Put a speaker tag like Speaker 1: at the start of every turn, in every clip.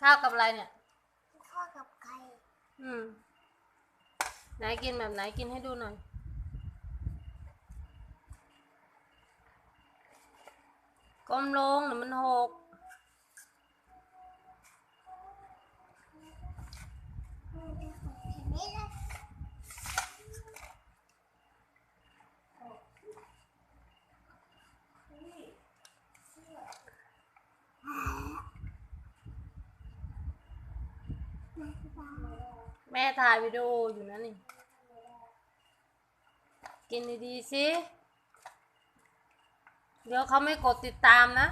Speaker 1: ข้าวกับอะไรเนี่ย
Speaker 2: ข้าวกับไก่
Speaker 1: อืมไหนกินแบบไหนกินให้ดูหน่อยก้มลงเดี๋ยวมันหก
Speaker 2: เห็นไหมล่ะ
Speaker 1: แม่ถ่ายวิดีโออยู่นะนี่กินดีๆสิเดี๋ยวเขาไม่กดติดตามนะ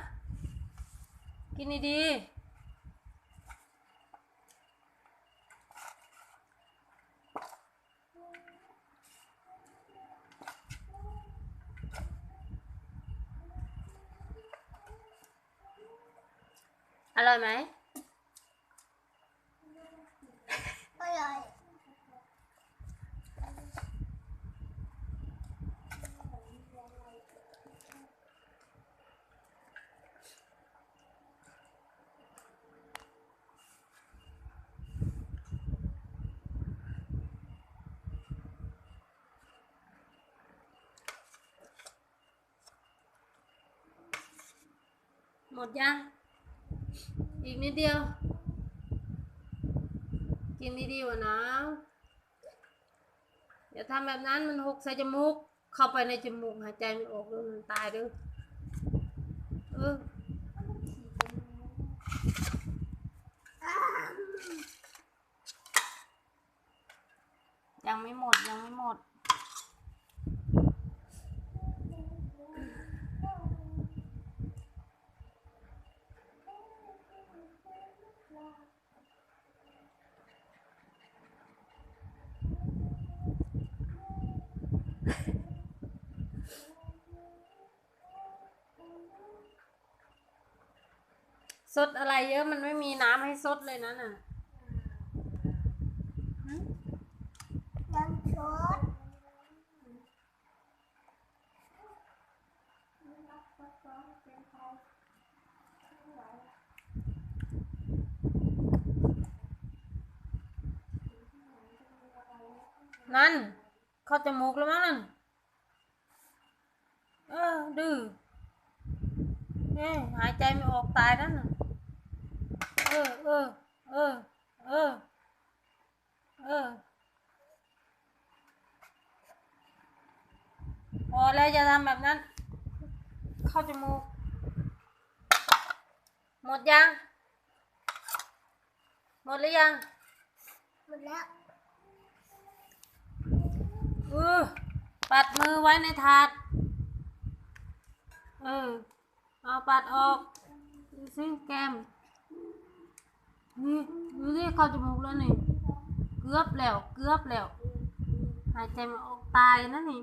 Speaker 1: กินดีๆอร่อยไหม
Speaker 2: อร่อย
Speaker 1: หมดยัง อีกนิดเดียว กินดีๆวะนะอย่าทำแบบนั้นมันหกใส่จมูก เข้าไปในจมูกหายใจไม่ออกเลยมันตายด้อเออยังไม่หมดยังไม่หมด สดอะไรเยอะมันไม่มีน้ำให้สดเลยนะน่ะ
Speaker 2: น้ำซอส
Speaker 1: นั่น เข้าจมูกแล้วมั้งนั่น เออดื้อเอ้ยหายใจไม่ออกตายแล้วน่ะ เออเออเออเออเออพอแล้วจะทำแบบนั้น เข้าจมูก หมดยัง หมดหรือยัง
Speaker 2: หมดแล้ว
Speaker 1: เออปัดมือไว้ในถาด เออ เอาปัดออกดูสิแก้ม นี่ดูสิเข้าจมูกแล้วนี่ เกือบแล้ว เกือบแล้ว หายใจไม่ออกตายนะนี่